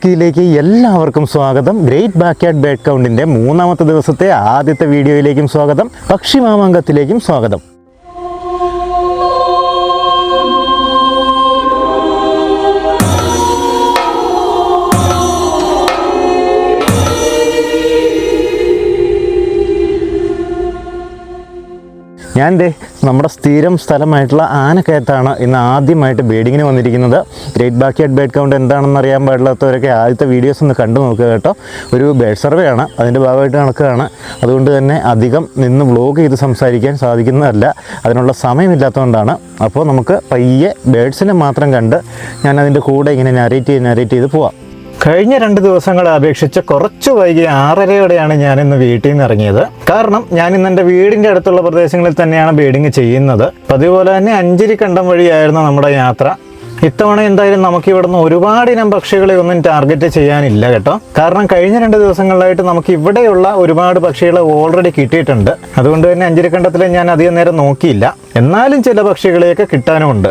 വ്ലോഗോസ്കിയിലേക്ക് എല്ലാവർക്കും സ്വാഗതം. Great backyard bird കൗണ്ടിന്റെ മൂന്നാമത്തെ ദിവസത്തെ ആദ്യത്തെ വീഡിയോയിലേക്കും സ്വാഗതം. പക്ഷിമാമാങ്കത്തിലേക്കും സ്വാഗതം. ഞാൻ ദേ നമ്മുടെ സ്ഥിരം സ്ഥലമായിട്ടുള്ള ആനക്കയത്താണ് ഇന്ന് ആദ്യമായിട്ട് ബേഡിങ്ങിന് വന്നിരിക്കുന്നത്. ഗ്രേറ്റ് ബാക്കി അറ്റ് ബേഡ് കൗണ്ട് എന്താണെന്ന് അറിയാൻ പാടില്ലാത്തവരൊക്കെ ആദ്യത്തെ വീഡിയോസ് ഒന്ന് കണ്ടു നോക്കുക കേട്ടോ. ഒരു ബേഡ് സർവേ ആണ്. അതിന്റെ ഭാഗമായിട്ട് നടക്കുകയാണ്. അതുകൊണ്ട് തന്നെ അധികം നിന്ന് വ്ലോഗ് ചെയ്ത് സംസാരിക്കാൻ സാധിക്കുന്നതല്ല. അതിനുള്ള സമയമില്ലാത്തതുകൊണ്ടാണ്. അപ്പോൾ നമുക്ക് പയ്യെ ബേഡ്സിനെ മാത്രം കണ്ട് ഞാൻ അതിന്റെ കൂടെ ഇങ്ങനെ നരേറ്റ് ചെയ്ത് നരേറ്റ് ചെയ്ത് പോവാം. കഴിഞ്ഞ രണ്ട് ദിവസങ്ങളെ അപേക്ഷിച്ച് കുറച്ച് വൈകി ആറരയോടെയാണ് ഞാൻ ഇന്ന് വീട്ടിൽ നിന്ന് ഇറങ്ങിയത്. കാരണം ഞാൻ ഇന്ന് എന്റെ വീടിന്റെ അടുത്തുള്ള പ്രദേശങ്ങളിൽ തന്നെയാണ് ബീഡിങ് ചെയ്യുന്നത്. അതുപോലെ തന്നെ അഞ്ചിരി കണ്ടം വഴിയായിരുന്നു നമ്മുടെ യാത്ര. ഇത്തവണ എന്തായാലും നമുക്ക് ഇവിടുന്ന് ഒരുപാട് ഇനം പക്ഷികളെ ഒന്നും ടാർഗറ്റ് ചെയ്യാനില്ല കേട്ടോ. കാരണം കഴിഞ്ഞ രണ്ട് ദിവസങ്ങളിലായിട്ട് നമുക്ക് ഇവിടെയുള്ള ഒരുപാട് പക്ഷികളെ ഓൾറെഡി കിട്ടിയിട്ടുണ്ട്. അതുകൊണ്ട് തന്നെ അഞ്ചിരിക്കണ്ടത്തിൽ ഞാൻ അധികം നേരം നോക്കിയില്ല. എന്നാലും ചില പക്ഷികളെയൊക്കെ കിട്ടാനുമുണ്ട്.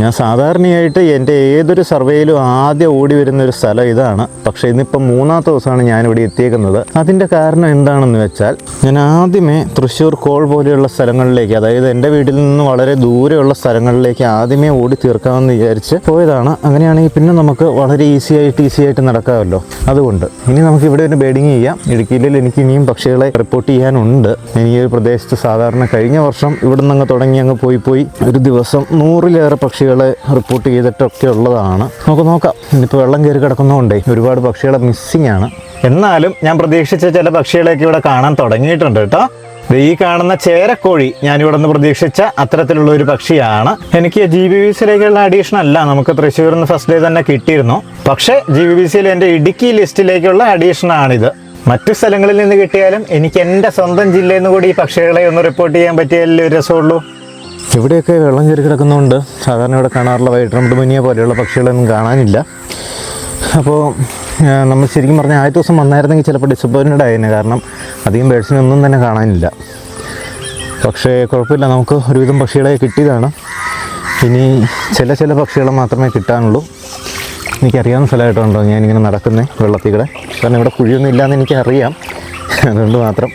ഞാൻ സാധാരണയായിട്ട് എന്റെ ഏതൊരു സർവേയിലും ആദ്യം ഓടി വരുന്ന ഒരു സ്ഥലം ഇതാണ്. പക്ഷേ ഇന്നിപ്പം മൂന്നാമത്തെ ദിവസമാണ് ഞാനിവിടെ എത്തിയേക്കുന്നത്. അതിന്റെ കാരണം എന്താണെന്ന് വെച്ചാൽ ഞാൻ ആദ്യമേ തൃശ്ശൂർ കോൾ പോലെയുള്ള സ്ഥലങ്ങളിലേക്ക് അതായത് എന്റെ വീട്ടിൽ നിന്ന് വളരെ ദൂരെയുള്ള സ്ഥലങ്ങളിലേക്ക് ആദ്യമേ ഓടി തീർക്കാമെന്ന് വിചാരിച്ച് പോയതാണ്. അങ്ങനെയാണെങ്കിൽ പിന്നെ നമുക്ക് വളരെ ഈസി ആയിട്ട് ഈസി ആയിട്ട് നടക്കാമല്ലോ. അതുകൊണ്ട് ഇനി നമുക്ക് ഇവിടെ ഒരു ബേഡിങ് ചെയ്യാം. ഇടുക്കിയിൽ എനിക്ക് ഇനിയും പക്ഷികളെ റിപ്പോർട്ട് ചെയ്യാനുണ്ട്. ഞാൻ ഈ പ്രദേശത്ത് സാധാരണ കഴിഞ്ഞ വർഷം ഇവിടെ നിന്ന് അങ്ങ് തുടങ്ങി അങ്ങ് പോയി പോയി. ഒരു ദിവസം നൂറിലേറെ പക്ഷികളെ റിപ്പോർട്ട് ചെയ്തിട്ടൊക്കെ ഉള്ളതാണ്. നമുക്ക് നോക്കാം. ഇനിയിപ്പോൾ വെള്ളം കയറി കിടക്കുന്നതുകൊണ്ടേ ഒരുപാട് പക്ഷികളെ മിസ്സിംഗ് ആണ്. എന്നാലും ഞാൻ പ്രതീക്ഷിച്ച ചില പക്ഷികളെയൊക്കെ ഇവിടെ കാണാൻ തുടങ്ങിയിട്ടുണ്ട് കേട്ടോ. ഈ കാണുന്ന ചേരക്കോഴി ഞാൻ ഇവിടെ നിന്ന് പ്രതീക്ഷിച്ച അത്തരത്തിലുള്ള ഒരു പക്ഷിയാണ്. എനിക്ക് ജി ബി ബി സിയിലേക്കുള്ള അഡീഷൻ അല്ല. നമുക്ക് തൃശ്ശൂരിൽ നിന്ന് ഫസ്റ്റ് ഡേ തന്നെ കിട്ടിയിരുന്നു. പക്ഷേ ജി ബി ബി സിയിൽ എന്റെ ഇടുക്കി ലിസ്റ്റിലേക്കുള്ള അഡീഷൻ ആണിത്. മറ്റു സ്ഥലങ്ങളിൽ നിന്ന് കിട്ടിയാലും എനിക്ക് എന്റെ സ്വന്തം ജില്ലയിൽ നിന്ന് കൂടി ഈ പക്ഷികളെ ഒന്ന് റിപ്പോർട്ട് ചെയ്യാൻ പറ്റിയല്ലേ ഒരു രസമുള്ളൂ. ഇവിടെയൊക്കെ വെള്ളം കയറി കിടക്കുന്നതുകൊണ്ട് സാധാരണ ഇവിടെ കാണാറുള്ള വൈറ്റ് മുനിയെ പോലെയുള്ള പക്ഷികളൊന്നും കാണാനില്ല. അപ്പോൾ നമ്മൾ ശരിക്കും പറഞ്ഞാൽ ആദ്യ ദിവസം വന്നായിരുന്നെങ്കിൽ ചിലപ്പോൾ ഡിസപ്പോയിന്റഡ് ആയിരുന്നു കാരണം അധികം ബേഡ്സിനൊന്നും തന്നെ കാണാനില്ല. പക്ഷേ കുഴപ്പമില്ല. നമുക്ക് ഒരുവിധം പക്ഷികളെ കിട്ടിയതാണ്. ഇനി ചില ചില പക്ഷികളെ മാത്രമേ കിട്ടാനുള്ളൂ. എനിക്കറിയാവുന്ന സ്ഥലമായിട്ടുണ്ടോ ഞാനിങ്ങനെ നടക്കുന്നത് വെള്ളത്തിൽ കൂടെ? കാരണം ഇവിടെ കുഴിയൊന്നും ഇല്ലയെന്ന് എനിക്കറിയാം. അതുകൊണ്ട് മാത്രം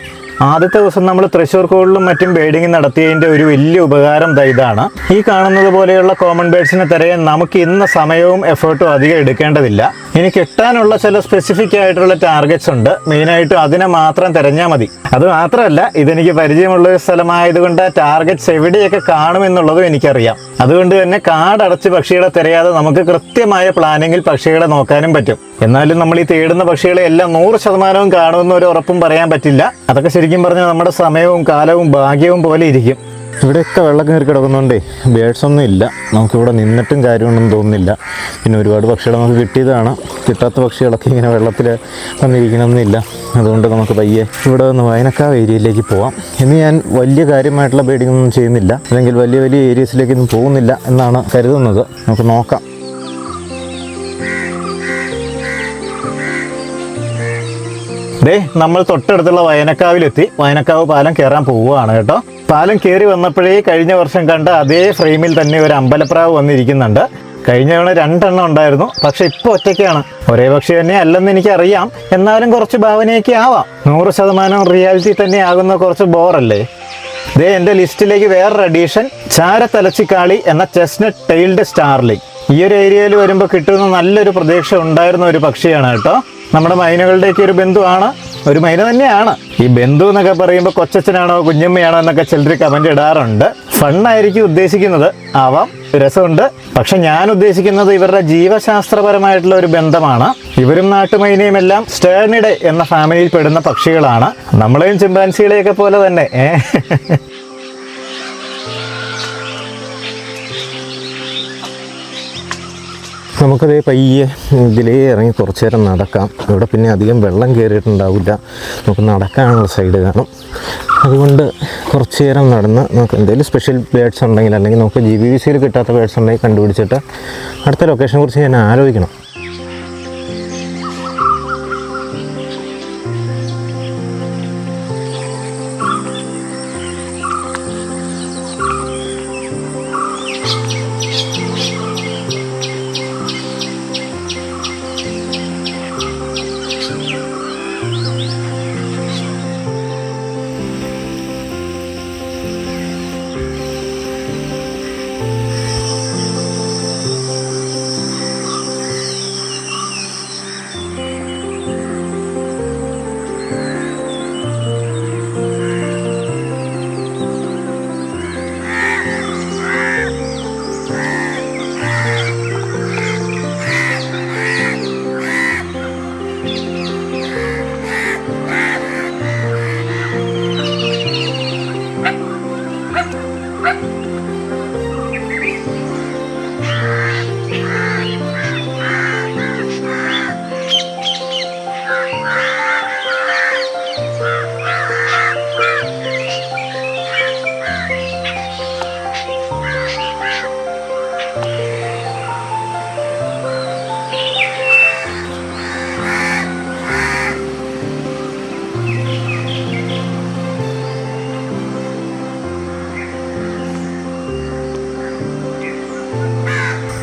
ആദ്യത്തെ ദിവസം നമ്മൾ തൃശ്ശൂർ കോളിലും മറ്റും ബേഡിങ് നടത്തിയതിന്റെ ഒരു വലിയ ഉപകാരം ഇതാണ്. ഈ കാണുന്നത് പോലെയുള്ള കോമൺ ബേഡ്സിനെ തിരയാൻ നമുക്ക് ഇന്ന സമയവും എഫേർട്ടും അധികം എടുക്കേണ്ടതില്ല. ഇനി കിട്ടാനുള്ള ചില സ്പെസിഫിക് ആയിട്ടുള്ള ടാർഗറ്റ്സ് ഉണ്ട്. മെയിനായിട്ടും അതിനെ മാത്രം തിരഞ്ഞാൽ മതി. അത് മാത്രമല്ല ഇതെനിക്ക് പരിചയമുള്ള ഒരു സ്ഥലമായതുകൊണ്ട് ടാർഗറ്റ്സ് എവിടെയൊക്കെ കാണുമെന്നുള്ളതും എനിക്കറിയാം. അതുകൊണ്ട് തന്നെ കാടടച്ച് പക്ഷികളെ തിരയാതെ നമുക്ക് കൃത്യമായ പ്ലാനിങ്ങിൽ പക്ഷികളെ നോക്കാനും പറ്റും. എന്നാലും നമ്മൾ ഈ തേടുന്ന പക്ഷികളെ എല്ലാം നൂറ് ശതമാനവും കാണുമെന്ന് ഒരു ഉറപ്പും പറയാൻ പറ്റില്ല. അതൊക്കെ ശരിക്കും പറഞ്ഞാൽ നമ്മുടെ സമയവും കാലവും ഭാഗ്യവും പോലെ ഇരിക്കും. ഇവിടെയൊക്കെ വെള്ളം കയറി കിടക്കുന്നുണ്ടേ ബേഡ്സ് ഒന്നും ഇല്ല. നമുക്കിവിടെ നിന്നിട്ടും കാര്യമൊന്നും തോന്നുന്നില്ല. പിന്നെ ഒരുപാട് പക്ഷികൾ നമുക്ക് കിട്ടിയതാണ്. കിട്ടാത്ത പക്ഷികളൊക്കെ ഇങ്ങനെ വെള്ളത്തിൽ വന്നിരിക്കണമെന്നില്ല അതുകൊണ്ട് നമുക്ക് പയ്യെ ഇവിടെ നിന്ന് വയനക്കാവ് ഏരിയയിലേക്ക് പോവാം. ഇന്ന് ഞാൻ വലിയ കാര്യമായിട്ടുള്ള ബേഡിംഗ് ഒന്നും ചെയ്യുന്നില്ല. അല്ലെങ്കിൽ വലിയ വലിയ ഏരിയസിലേക്കൊന്നും പോകുന്നില്ല എന്നാണ് കരുതുന്നത്. നമുക്ക് നോക്കാം. ദേ നമ്മൾ തൊട്ടടുത്തുള്ള വയനക്കാവിലെത്തി വയനക്കാവ് പാലം കയറാൻ പോവുകയാണ് കേട്ടോ. പാലം കയറി വന്നപ്പോഴേ കഴിഞ്ഞ വർഷം കണ്ട അതേ ഫ്രെയിമിൽ തന്നെ ഒരു അമ്പലപ്രാവ് വന്നിരിക്കുന്നുണ്ട്. കഴിഞ്ഞ തവണ രണ്ടെണ്ണം ഉണ്ടായിരുന്നു. പക്ഷെ ഇപ്പൊ ഒറ്റയ്ക്കാണ്. ഒരേ പക്ഷി തന്നെ അല്ലെന്ന് എനിക്കറിയാം. എന്നാലും കുറച്ച് ഭാവനയൊക്കെ ആവാം. നൂറ് ശതമാനം റിയാലിറ്റി തന്നെ ആകുന്ന കുറച്ച് ബോറല്ലേ ദേ എന്റെ ലിസ്റ്റിലേക്ക് വേറൊരു അഡീഷൻ ചാരത്തലച്ചിക്കാളി എന്ന ചെസ്നട്ട് ടെയിൽഡ് സ്റ്റാർലിംഗ് ഈ ഒരു ഏരിയയിൽ വരുമ്പോൾ കിട്ടുന്ന നല്ലൊരു പ്രതീക്ഷ ഉണ്ടായിരുന്ന ഒരു പക്ഷിയാണ് കേട്ടോ. നമ്മുടെ മൈനുകളുടെയൊക്കെ ഒരു ബന്ധുവാണ്. ഒരു മൈന തന്നെയാണ്. ഈ ബന്ധു എന്നൊക്കെ പറയുമ്പോൾ കൊച്ചച്ഛനാണോ കുഞ്ഞമ്മയാണോ എന്നൊക്കെ ചിലർ കമന്റ് ഇടാറുണ്ട്. ഫണ്ണായിരിക്കും ഉദ്ദേശിക്കുന്നത്. ആവാം രസമുണ്ട്. പക്ഷെ ഞാൻ ഉദ്ദേശിക്കുന്നത് ഇവരുടെ ജീവശാസ്ത്രപരമായിട്ടുള്ള ഒരു ബന്ധമാണ്. ഇവരും നാട്ടുമൈനയും എല്ലാം സ്റ്റേർണിഡെ എന്ന ഫാമിലിയിൽ പെടുന്ന പക്ഷികളാണ്. നമ്മളെയും ചിമ്പാൻസികളെയൊക്കെ പോലെ തന്നെ. ഏ? നമുക്കതേ പയ്യെ ഇതിലേ ഇറങ്ങി കുറച്ച് നേരം നടക്കാം. ഇവിടെ പിന്നെ അധികം വെള്ളം കയറിയിട്ടുണ്ടാവില്ല നമുക്ക് നടക്കാനുള്ള സൈഡ് കാണും. അതുകൊണ്ട് കുറച്ച് നേരം നടന്ന് നമുക്ക് എന്തെങ്കിലും സ്പെഷ്യൽ ബേഡ്സ് ഉണ്ടെങ്കിൽ അല്ലെങ്കിൽ നമുക്ക് ജി ബി വി സിയിൽ കിട്ടാത്ത ബേഡ്സ് ഉണ്ടെങ്കിൽ കണ്ടുപിടിച്ചിട്ട് അടുത്ത ലൊക്കേഷനെ കുറിച്ച് ഞാൻ ആലോചിക്കണം.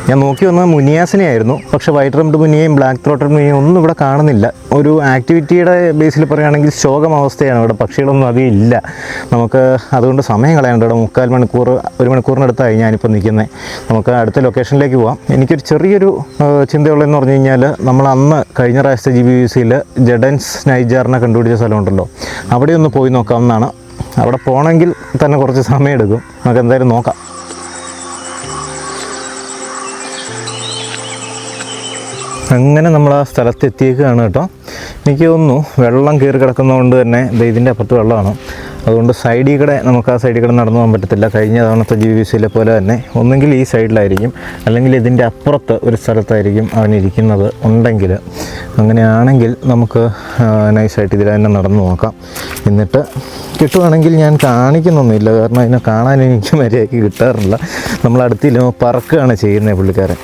ഞാൻ നോക്കി വന്നത് മുനിയാസിനെ ആയിരുന്നു. പക്ഷേ വൈറ്റ് റംഡ് മുനിയയും ബ്ലാക്ക് ത്രോട്ടഡ് മുനിയും ഒന്നും ഇവിടെ കാണുന്നില്ല. ഒരു ആക്ടിവിറ്റിയുടെ ബേസിൽ പറയുകയാണെങ്കിൽ ശോകം അവസ്ഥയാണ് ഇവിടെ. പക്ഷികളൊന്നും അധികം ഇല്ല. നമുക്ക് അതുകൊണ്ട് സമയം കളയാണ്ട് ഇവിടെ മുക്കാൽ മണിക്കൂർ ഒരു മണിക്കൂറിനടുത്തായി ഞാനിപ്പോൾ നിൽക്കുന്നത്. നമുക്ക് അടുത്ത ലൊക്കേഷനിലേക്ക് പോവാം. എനിക്കൊരു ചെറിയൊരു ചിന്തയുള്ളതെന്ന് പറഞ്ഞു കഴിഞ്ഞാൽ നമ്മൾ അന്ന് കഴിഞ്ഞ പ്രാവശ്യത്തെ ജി ബി യു സിയിൽ ജഡൻസ് നൈജാറിനെ കണ്ടുപിടിച്ച സ്ഥലമുണ്ടല്ലോ. അവിടെ ഒന്ന് പോയി നോക്കാം എന്നാണ് അവിടെ പോകണമെങ്കിൽ തന്നെ കുറച്ച് സമയം എടുക്കും നമുക്ക് എന്തായാലും നോക്കാം. അങ്ങനെ നമ്മൾ ആ സ്ഥലത്ത് എത്തിയേക്കാണ് കേട്ടോ. എനിക്ക് തോന്നുന്നു വെള്ളം കയറി കിടക്കുന്നതുകൊണ്ട് തന്നെ ഇതിന്റെ അപ്പുറത്ത് വെള്ളമാണ്. അതുകൊണ്ട് സൈഡിൽ കൂടെ നമുക്ക് ആ സൈഡിൽ കൂടെ നടന്നു പോകാൻ പറ്റത്തില്ല. കഴിഞ്ഞ തവണത്തെ ജി വി സിയിലെ പോലെ തന്നെ ഒന്നെങ്കിൽ ഈ സൈഡിലായിരിക്കും അല്ലെങ്കിൽ ഇതിന്റെ അപ്പുറത്ത് ഒരു സ്ഥലത്തായിരിക്കും അവൻ ഇരിക്കുന്നത് ഉണ്ടെങ്കിൽ. അങ്ങനെയാണെങ്കിൽ നമുക്ക് നൈസായിട്ട് ഇതിൽ തന്നെ നടന്നു നോക്കാം. എന്നിട്ട് കിട്ടുവാണെങ്കിൽ ഞാൻ കാണിക്കുന്നൊന്നുമില്ല. കാരണം അതിനെ കാണാൻ എനിക്ക് മര്യാദയ്ക്ക് കിട്ടാറില്ല. നമ്മൾ അടുത്തില്ല പറക്കുകയാണ് ചെയ്യുന്നത് പുള്ളിക്കാരൻ.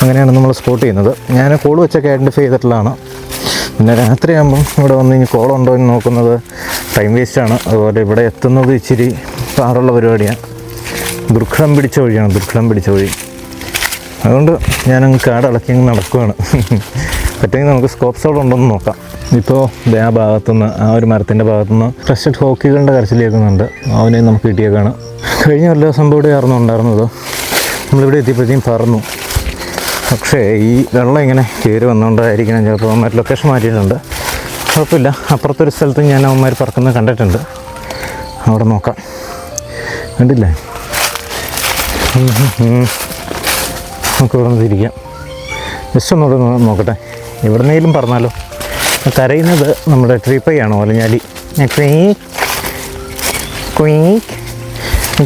അങ്ങനെയാണ് നമ്മൾ സ്പോട്ട് ചെയ്യുന്നത്. ഞാൻ കോൾ വെച്ചൊക്കെ ഐഡന്റിഫൈ ചെയ്തിട്ടുള്ളതാണ്. പിന്നെ രാത്രിയാകുമ്പം ഇവിടെ വന്ന് ഇനി കോളുണ്ടോ എന്ന് നോക്കുന്നത് ടൈം വേസ്റ്റാണ് അതുപോലെ ഇവിടെ എത്തുന്നത് ഇച്ചിരി പാറുള്ള പരിപാടിയാണ്. ദുർഘടം പിടിച്ച വഴിയാണ് ദുർഘടം പിടിച്ച വഴി. അതുകൊണ്ട് ഞാനങ്ങ് കാട് ഇളക്കി അങ്ങ് നടക്കുകയാണ് പറ്റുമെങ്കിൽ നമുക്ക് സ്കോപ്പ് സോൾ ഉണ്ടോയെന്ന് നോക്കാം. ഇപ്പോൾ ആ ഭാഗത്തുനിന്ന് ആ ഒരു മരത്തിന്റെ ഭാഗത്തുനിന്ന് ട്രസ്റ്റഡ് ഹോക്കികളുടെ കരച്ചിൽ കേൾക്കുന്നുണ്ട് അവനെ നമുക്ക് കിട്ടിയേക്കാണ്. കഴിഞ്ഞ വല്ല സംഭവം ഇവിടെ ആയിരുന്നു ഉണ്ടായിരുന്നത്. നമ്മളിവിടെ എത്തിയപ്പോഴത്തേക്കും പറന്നു. പക്ഷേ ഈ വെള്ളം ഇങ്ങനെ കയറി വന്നുകൊണ്ടായിരിക്കണം ചിലപ്പോൾ അവന്മാർ ലൊക്കേഷൻ മാറ്റിയിട്ടുണ്ട്. കുഴപ്പമില്ല. അപ്പുറത്തൊരു സ്ഥലത്ത് ഞാൻ അവന്മാർ പറക്കുന്നത് കണ്ടിട്ടുണ്ട്. അവിടെ നോക്കാം. കണ്ടില്ലേ. നമുക്ക് ഇവിടെ തിരിക്കാം. ജസ്റ്റ് ഒന്നുകൂടെ നോക്കട്ടെ. എവിടുന്നേലും പറഞ്ഞാലോ. കരയുന്നത് നമ്മുടെ ട്രീപ്പയാണ് ഓലഞ്ഞാലി ക്വീക്ക് ക്വീക്ക്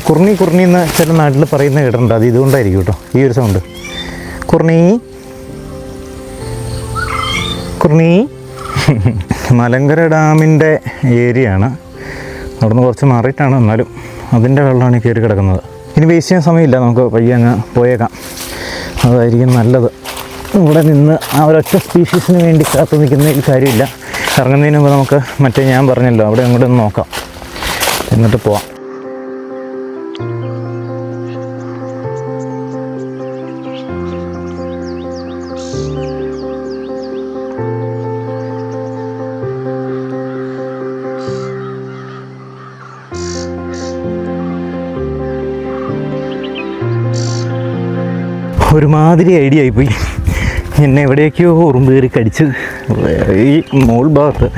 കുർണി കുർണി എന്ന് ചില നാട്ടിൽ പറയുന്ന കേട്ടിട്ടുണ്ട്. അത് ഇതുകൊണ്ടായിരിക്കും കേട്ടോ. ഈ ഒരു സൗണ്ട് കുർണി? കുർണി? മലങ്കര ഡാമിന്റെ ഏരിയ ആണ് അവിടുന്ന് കുറച്ച് മാറിയിട്ടാണ് എന്നാലും അതിന്റെ വെള്ളമാണ് കയറി കിടക്കുന്നത്. ഇനി വേസ്റ്റ് ചെയ്യാൻ സമയമില്ല നമുക്ക് പയ്യെ അങ്ങ് പോയേക്കാം. അതായിരിക്കും നല്ലത്. ഇവിടെ നിന്ന് ആ ഒരൊറ്റ സ്പീഷീസിന് വേണ്ടി കാത്തു നിൽക്കുന്നതിൽ കാര്യമില്ല. ഇറങ്ങുന്നതിന് മുമ്പ് നമുക്ക് മറ്റേ ഞാൻ പറഞ്ഞല്ലോ അവിടെ അങ്ങോട്ട് നോക്കാം. എന്നിട്ട് പോവാം. ഒരുമാതിരി ഐഡിയ ആയിപ്പോയി. എന്നെ എവിടെയൊക്കെയോ ഉറുമ്പ് കയറി കടിച്ച് ഈ മോൾ ഭാഗത്ത്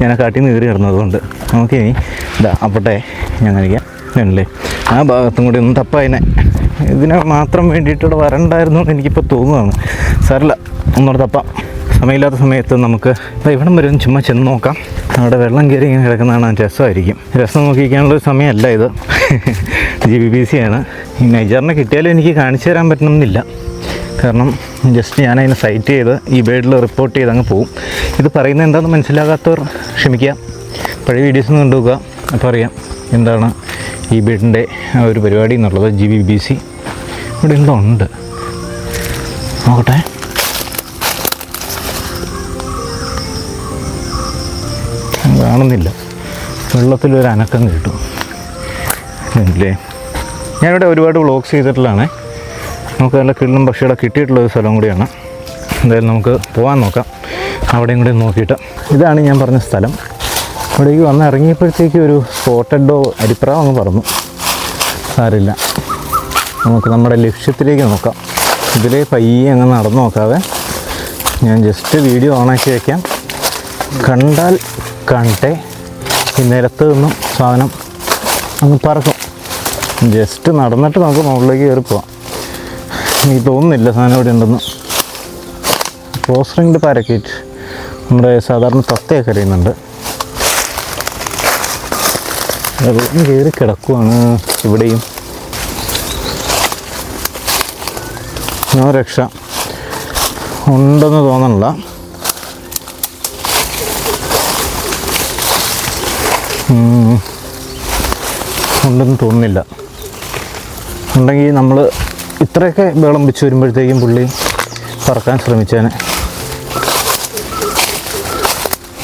ഞാൻ ആ കാട്ടിൽ നിന്ന് കയറി കിടന്നതുകൊണ്ട് ഇനി ഇതാ അപ്പട്ടെ ഞാൻ കഴിക്കാം അല്ലേ ആ ഭാഗത്തും കൂടി ഒന്ന് തപ്പായനെ ഇതിനെ മാത്രം വേണ്ടിയിട്ടിവിടെ വരണ്ടായിരുന്നു എന്ന് എനിക്കിപ്പോൾ തോന്നുകയാണ് സാറില്ല ഒന്നുകൂടെ തപ്പാം. സമയമില്ലാത്ത സമയത്ത് നമുക്ക് ദാ ഇവിടം വരെ ഒന്ന് ചുമ്മാ ചെന്ന് നോക്കാം. അവിടെ വെള്ളം കയറി ഇങ്ങനെ കിടക്കുന്നതാണ് രസമായിരിക്കും. രസം നോക്കിക്കാനുള്ള സമയമല്ല ഇത്. ജി ബി ബി സി ആണ്. ഈ നൈജറിനെ കിട്ടിയാലും എനിക്ക് കാണിച്ചു തരാൻ പറ്റണമെന്നില്ല. കാരണം ജസ്റ്റ് ഞാൻ അതിനെ സൈറ്റ് ചെയ്ത് ഈ ബേഡിൽ റിപ്പോർട്ട് ചെയ്ത് അങ്ങ് പോവും. ഇത് പറയുന്നത് എന്താണെന്ന് മനസ്സിലാകാത്തവർ ക്ഷമിക്കുക. പഴയ വീഡിയോസ് ഒന്ന് കണ്ടുപോകുക അപ്പോൾ അറിയാം എന്താണ് ഈ ബേഡിന്റെ ഒരു പരിപാടി എന്നുള്ളത്. G B B C. ഇവിടെ എന്തോ ഉണ്ട്. നോക്കട്ടെ. കാണുന്നില്ല. വെള്ളത്തിലൊരു അനക്കം കിട്ടും. അല്ലേ ഞാനിവിടെ ഒരുപാട് വ്ളോഗ്സ് ചെയ്തിട്ടുള്ളതാണ്. നമുക്ക് നല്ല കിള്ളും പക്ഷികളെ കിട്ടിയിട്ടുള്ള ഒരു സ്ഥലം കൂടിയാണ്. എന്തായാലും നമുക്ക് പോകാൻ നോക്കാം. അവിടെയും കൂടി നോക്കിയിട്ട്. ഇതാണ് ഞാൻ പറഞ്ഞ സ്ഥലം. ഇവിടേക്ക് വന്ന് ഇറങ്ങിയപ്പോഴത്തേക്ക് ഒരു സ്പോട്ടഡോ അരിപ്രാവ് അങ്ങ് പറഞ്ഞു സാരില്ല നമുക്ക് നമ്മുടെ ലക്ഷ്യത്തിലേക്ക് നോക്കാം. ഇതിലേ പയ്യെ അങ്ങ് നടന്നു നോക്കാതെ ഞാൻ ജസ്റ്റ് വീഡിയോ ഓണാക്കി വയ്ക്കാം കണ്ടാൽ കണ്ടേ. ഈ നിരത്ത് നിന്നും സാധനം അങ്ങ് പറക്കും. ജസ്റ്റ് നടന്നിട്ട് നമുക്ക് മുകളിലേക്ക് കയറി പോവാം. എനിക്ക് തോന്നുന്നില്ല സാധനം ഇവിടെ ഉണ്ടെന്ന്. ക്ലോസ് പാരക്കേറ്റ് നമ്മുടെ സാധാരണ തത്തയൊക്കെ അറിയുന്നുണ്ട്. വെള്ളം കയറി കിടക്കുവാണ് ഇവിടെയും. നോ രക്ഷ. ഉണ്ടെന്ന് തോന്നണില്ല. ഉണ്ടെന്ന് തോന്നുന്നില്ല. ഉണ്ടെങ്കിൽ നമ്മൾ ഇത്രയൊക്കെ വിളമ്പിച്ച് വരുമ്പോഴത്തേക്കും പുള്ളി പറക്കാൻ ശ്രമിച്ചേനെ.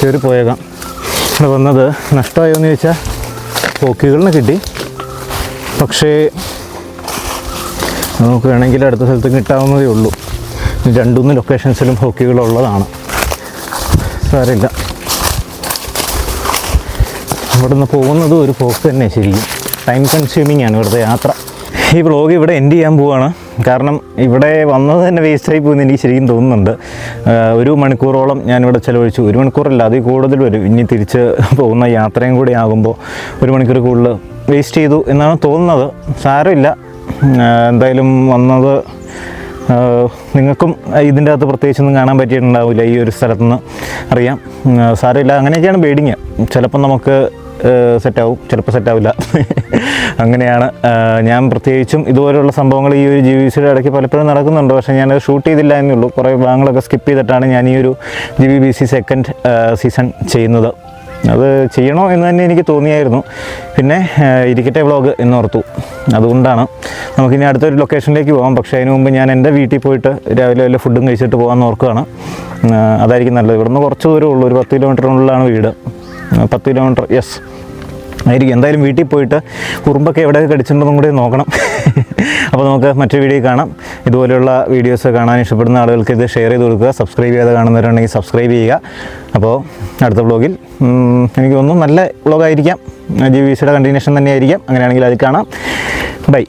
കയറി പോയേക്കാം. ഇവിടെ വന്നത് നഷ്ടമായോ എന്ന് ചോദിച്ചാൽ പോക്കികളിന് കിട്ടി. പക്ഷേ നമുക്ക് വേണമെങ്കിൽ അടുത്ത സ്ഥലത്ത് കിട്ടാവുന്നതേ ഉള്ളൂ. രണ്ടുമൂന്ന് ലൊക്കേഷൻസിലും ഹോക്കികളുള്ളതാണ്. സാരമില്ല. ഇവിടെ നിന്ന് പോകുന്നതും ഒരു പോക്ക് തന്നെ ശരിക്കും. ടൈം കൺസ്യൂമിംഗ് ആണ് ഇവിടുത്തെ യാത്ര. ഈ വ്ളോഗ് ഇവിടെ എൻഡ് ചെയ്യാൻ പോവുകയാണ് കാരണം ഇവിടെ വന്നത് തന്നെ വേസ്റ്റായി പോകുമെന്ന് എനിക്ക് ശരിക്കും തോന്നുന്നുണ്ട്. ഒരു മണിക്കൂറോളം ഞാനിവിടെ ചിലവഴിച്ചു. ഒരു മണിക്കൂറല്ല അതിൽ കൂടുതൽ വരും. ഇനി തിരിച്ച് പോകുന്ന യാത്രയും കൂടി ആകുമ്പോൾ ഒരു മണിക്കൂർ കൂടുതൽ വേസ്റ്റ് ചെയ്തു എന്നാണ് തോന്നുന്നത്. സാരമില്ല. എന്തായാലും വന്നത് നിങ്ങൾക്കും ഇതിന്റെ അകത്ത് പ്രത്യേകിച്ചൊന്നും കാണാൻ പറ്റിയിട്ടുണ്ടാവില്ല ഈ ഒരു സ്ഥലത്തുനിന്ന് അറിയാം. സാരമില്ല. അങ്ങനെയൊക്കെയാണ് ബേഡിങ് ചിലപ്പം നമുക്ക് സെറ്റാവും ചിലപ്പോൾ സെറ്റാവില്ല അങ്ങനെയാണ്. ഞാൻ പ്രത്യേകിച്ചും ഇതുപോലെയുള്ള സംഭവങ്ങൾ ഈ ഒരു ജി വി സിയുടെ ഇടയ്ക്ക് പലപ്പോഴും നടക്കുന്നുണ്ട്. പക്ഷേ ഞാനത് ഷൂട്ട് ചെയ്തില്ല എന്നേ ഉള്ളൂ. കുറേ ഭാഗങ്ങളൊക്കെ സ്കിപ്പ് ചെയ്തിട്ടാണ് ഞാൻ ഈ ഒരു G V B C second season ചെയ്യുന്നത്. അത് ചെയ്യണോ എന്ന് തന്നെ എനിക്ക് തോന്നിയായിരുന്നു. പിന്നെ ഇരിക്കട്ടെ വ്ളോഗ് എന്നോർത്തു അതുകൊണ്ടാണ് നമുക്കിനി അടുത്തൊരു ലൊക്കേഷനിലേക്ക് പോകാം പക്ഷേ അതിന് മുമ്പ് ഞാൻ എന്റെ വീട്ടിൽ പോയിട്ട് രാവിലെ വല്ല ഫുഡും കഴിച്ചിട്ട് പോകാമെന്ന് ഓർക്കുകയാണ്. അതായിരിക്കും നല്ലത്. ഇവിടുന്ന് കുറച്ച് ദൂരമേ ഉള്ളൂ. ഒരു പത്ത് കിലോമീറ്ററിനുള്ളിലാണ് വീട്. പത്ത് കിലോമീറ്റർ യെസ് ആയിരിക്കും. എന്തായാലും വീട്ടിൽ പോയിട്ട് കുറുമ്പൊക്കെ എവിടെ കടിച്ചിട്ടുണ്ടെന്നും കൂടി നോക്കണം. അപ്പോൾ നമുക്ക് മറ്റൊരു വീഡിയോ കാണാം. ഇതുപോലെയുള്ള വീഡിയോസ് കാണാൻ ഇഷ്ടപ്പെടുന്ന ആളുകൾക്ക് ഇത് ഷെയർ ചെയ്ത് കൊടുക്കുക. സബ്സ്ക്രൈബ് ചെയ്യാതെ കാണുന്നവരുണ്ടെങ്കിൽ സബ്സ്ക്രൈബ് ചെയ്യുക. അപ്പോൾ അടുത്ത വ്ളോഗിൽ എനിക്ക് തോന്നുന്നു നല്ല വ്ളോഗായിരിക്കാം ജി വി സിയുടെ കണ്ടിന്യൂഷൻ തന്നെയായിരിക്കാം. അങ്ങനെയാണെങ്കിൽ അത് കാണാം. ബൈ